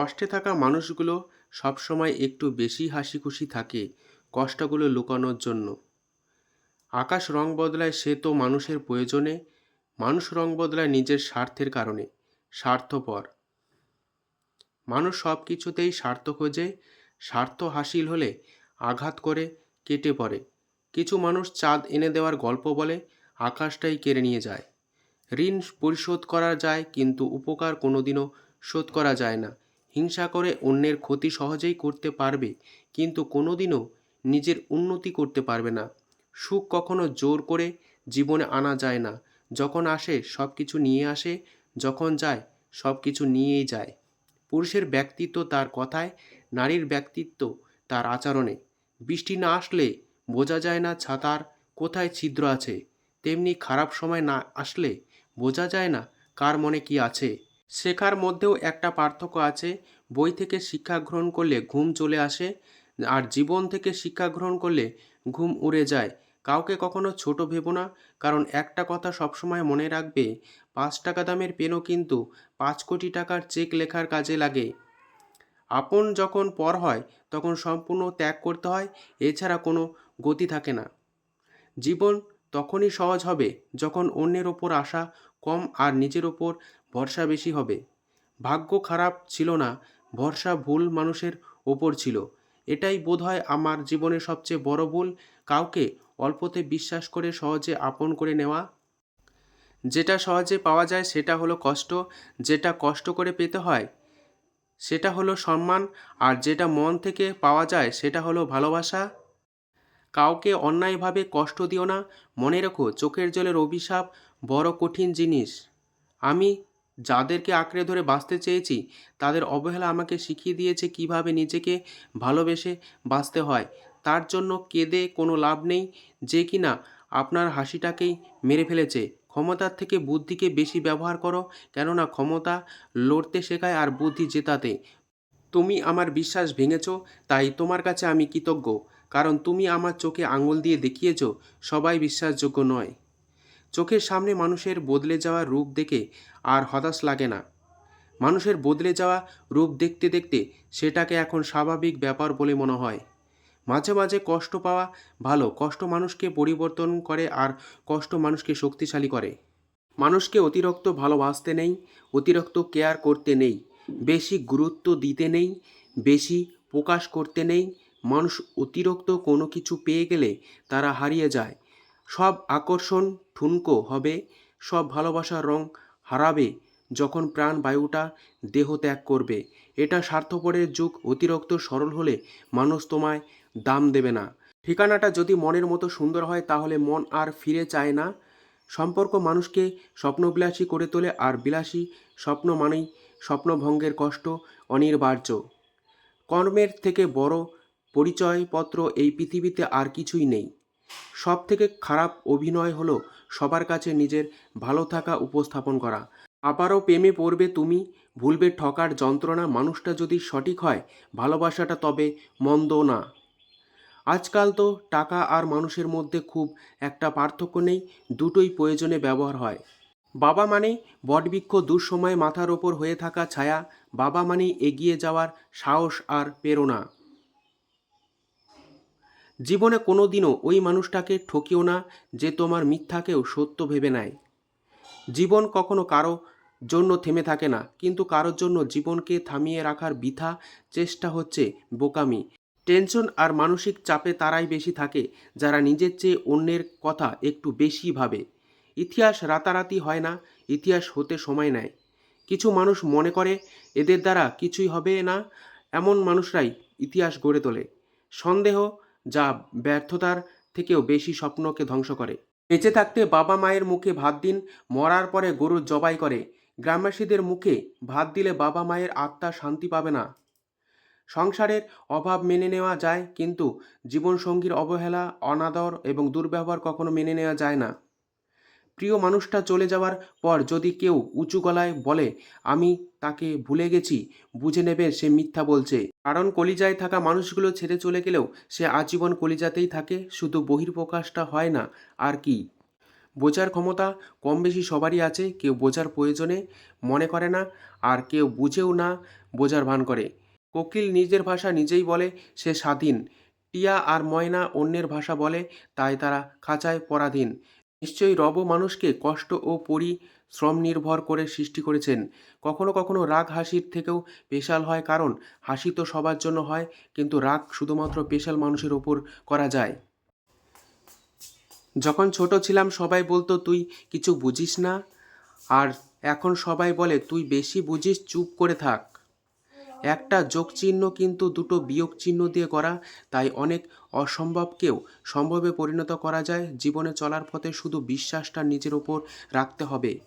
কষ্টে থাকা মানুষগুলো সবসময় একটু বেশি হাসি খুশি থাকে কষ্টগুলো লুকানোর জন্য। আকাশ রং বদলায় সে তো মানুষের প্রয়োজনে, মানুষ রং বদলায় নিজের স্বার্থের কারণে, স্বার্থপর। মানুষ সব কিছুতেই স্বার্থ খোঁজে, স্বার্থ হাসিল হলে আঘাত করে, কেটে পড়ে। কিছু মানুষ চাঁদ এনে দেওয়ার গল্প বলে, আকাশটাই কেড়ে নিয়ে যায়। ঋণ পরিশোধ করা যায় কিন্তু উপকার কোনোদিনও শোধ করা যায় না। হিংসা করে অন্যের ক্ষতি সহজেই করতে পারবে, কিন্তু কোনোদিনও নিজের উন্নতি করতে পারবে না। সুখ কখনো জোর করে জীবনে আনা যায় না। যখন আসে সব কিছু নিয়ে আসে, যখন যায় সব কিছু নিয়েই যায়। পুরুষের ব্যক্তিত্ব তার কথায়, নারীর ব্যক্তিত্ব তার আচরণে। বৃষ্টি না আসলে বোঝা যায় না ছাতার কোথায় ছিদ্র আছে। তেমনি খারাপ সময় না আসলে বোঝা যায় না কার মনে কি আছে। শেখার মধ্যেও একটা পার্থক্য আছে। বই থেকে শিক্ষা গ্রহণ করলে ঘুম চলে আসে আর জীবন থেকে শিক্ষা গ্রহণ করলে ঘুম উড়ে যায়। কাউকে কখনো ছোট ভেবো না, কারণ একটা কথা সবসময় মনে রাখবে, পাঁচ টাকা দামের পেনও কিন্তু পাঁচ কোটি টাকার চেক লেখার কাজে লাগে। আপন যখন পর হয়, তখন সম্পূর্ণ ত্যাগ করতে হয়, এছাড়া কোনো গতি থাকে না। জীবন তখনই সহজ হবে যখন অন্যের ওপর আশা কম আর নিজের ওপর ভরসা বেশি হবে। ভাগ্য খারাপ ছিল না, ভরসা ভুল মানুষের ওপর ছিল। এটাই বোধহয় আমার জীবনের সবচেয়ে বড় ভুল, কাউকে অল্পতে বিশ্বাস করে সহজে আপন করে নেওয়া। যেটা সহজে পাওয়া যায় সেটা হলো কষ্ট, যেটা কষ্ট করে পেতে হয় সেটা হলো সম্মান, আর যেটা মন থেকে পাওয়া যায় সেটা হলো ভালোবাসা। কাউকে অন্যায়ভাবে কষ্ট দিও না। মনে রেখো, চোখের জলের অভিশাপ বড় কঠিন জিনিস। আমি যাদেরকে আঁকড়ে ধরে বাঁচতে চেয়েছি, তাদের অবহেলা আমাকে শিখিয়ে দিয়েছে কীভাবে নিজেকে ভালোবেসে বাঁচতে হয়। তার জন্য কেঁদে কোনো লাভ নেই যে কিনা আপনার হাসিটাকেই মেরে ফেলেছে। ক্ষমতার থেকে বুদ্ধিকে বেশি ব্যবহার করো, কেননা ক্ষমতা লড়তে শেখায় আর বুদ্ধি জেতাতে। তুমি আমার বিশ্বাস ভেঙেছ, তাই তোমার কাছে আমি কৃতজ্ঞ। কারণ তুমি আমার চোখে আঙুল দিয়ে দেখিয়েছ, সবাই বিশ্বাসযোগ্য নয়। চোখের সামনে মানুষের বদলে যাওয়া রূপ দেখে আর হতাশ লাগে না। মানুষের বদলে যাওয়া রূপ দেখতে দেখতে সেটাকে এখন স্বাভাবিক ব্যাপার বলে মনে হয়। মাঝে মাঝে কষ্ট পাওয়া ভালো, কষ্ট মানুষকে পরিবর্তন করে আর কষ্ট মানুষকে শক্তিশালী করে। মানুষকে অতিরিক্ত ভালোবাসতে নেই, অতিরিক্ত কেয়ার করতে নেই, বেশি গুরুত্ব দিতে নেই, বেশি প্রকাশ করতে নেই মানুষ অতিরিক্ত কোনো কিছু পেয়ে গেলে তারা হারিয়ে যায়। সব আকর্ষণ ঠুনকো হবে, সব ভালোবাসার রং হারাবে যখন প্রাণ বায়ুটা দেহ ত্যাগ করবে। এটা স্বার্থপরের যুগ, অতিরিক্ত সরল হলে মানুষ তোমায় দাম দেবে না। ঠিকানাটা যদি মনের মতো সুন্দর হয়, তাহলে মন আর ফিরে চায় না। সম্পর্ক মানুষকে স্বপ্নবিলাসী করে তোলে, আর বিলাসী স্বপ্ন মানেই স্বপ্নভঙ্গের কষ্ট অনিবার্য কর্মের থেকে বড় পরিচয়পত্র এই পৃথিবীতে আর কিছুই নেই। সব থেকে খারাপ অভিনয় হলো সবার কাছে নিজের ভালো থাকা উপস্থাপন করা। আবারও প্রেমে পড়বে তুমি, ভুলবে ঠকার যন্ত্রণা, মানুষটা যদি সঠিক হয়, ভালোবাসাটা তবে মন্দ না। আজকাল তো টাকা আর মানুষের মধ্যে খুব একটা পার্থক্য নেই, দুটোই প্রয়োজনে ব্যবহার হয়। বাবা মানে বটবৃক্ষ দুঃসময়ে মাথার ওপর হয়ে থাকা ছায়া, বাবা মানে এগিয়ে যাওয়ার সাহস আর প্রেরণা। জীবনে কোনো দিনও ওই মানুষটাকে ঠকিও না যে তোমার মিথ্যাকেও সত্য ভেবে নেয়। জীবন কখনো কারও জন্য থেমে থাকে না, কিন্তু কারোর জন্য জীবনকে থামিয়ে রাখার বৃথা চেষ্টা হচ্ছে বোকামি। টেনশন আর মানসিক চাপে তারাই বেশি থাকে, যারা নিজের চেয়ে অন্যের কথা একটু বেশি ভাবে। ইতিহাস রাতারাতি হয় না, ইতিহাস হতে সময় নেয়। কিছু মানুষ মনে করে, এদের দ্বারা কিছুই হবে না, এমন মানুষরাই ইতিহাস গড়ে তোলে। সন্দেহ যা ব্যর্থতার থেকেও বেশি স্বপ্নকে ধ্বংস করে। বেঁচে থাকতে বাবা মায়ের মুখে ভাত দিন, মরার পরে গরুর জবাই করে। গ্রামবাসীদের মুখে ভাত দিলে বাবা মায়ের আত্মা শান্তি পাবে না। সংসারের অভাব মেনে নেওয়া যায়, কিন্তু জীবনসঙ্গীর অবহেলা, অনাদর এবং দুর্ব্যবহার কখনো মেনে নেওয়া যায় না। প্রিয় মানুষটা চলে যাওয়ার পর যদি কেউ উঁচু গলায় বলে, আমি তাকে ভুলে গেছি বুঝে নেবে সে মিথ্যা বলছে। কারণ কলিজায় থাকা মানুষগুলো ছেড়ে চলে গেলেও সে আজীবন কলিজাতেই থাকে, শুধু বহির্প্রকাশটা হয় না, আর কি। বোঝার ক্ষমতা কম বেশি সবারই আছে, কেউ বোঝার প্রয়োজনে মনে করে না, আর কেউ বুঝেও না বোঝার ভান করে। কোকিল নিজের ভাষা নিজেই বলে, সে স্বাধীন। টিয়া আর ময়না অন্যের ভাষা বলে, তাই তারা খাঁচায় পরাধীন। নিশ্চয়ই রব মানুষকে কষ্ট ও পরিশ্রম নির্ভর করে সৃষ্টি করেছেন। কখনো কখনো রাগ হাসির থেকেও পেশাল হয়, কারণ হাসি তো সবার জন্য হয়, কিন্তু রাগ শুধুমাত্র পেশাল মানুষের ওপর করা যায়। যখন ছোট ছিলাম সবাই বলতো, তুই কিছু বুঝিস না? আর এখন সবাই বলে, তুই বেশি বুঝিস, চুপ করে থাক। একটা যোগ চিহ্ন কিন্তু দুটো বিয়োগ চিহ্ন দিয়ে করা, তাই অনেক অসম্ভবকেও সম্ভবে পরিণত করা যায়। জীবনে চলার পথে শুধু বিশ্বাসটা নিজের ওপর রাখতে হবে।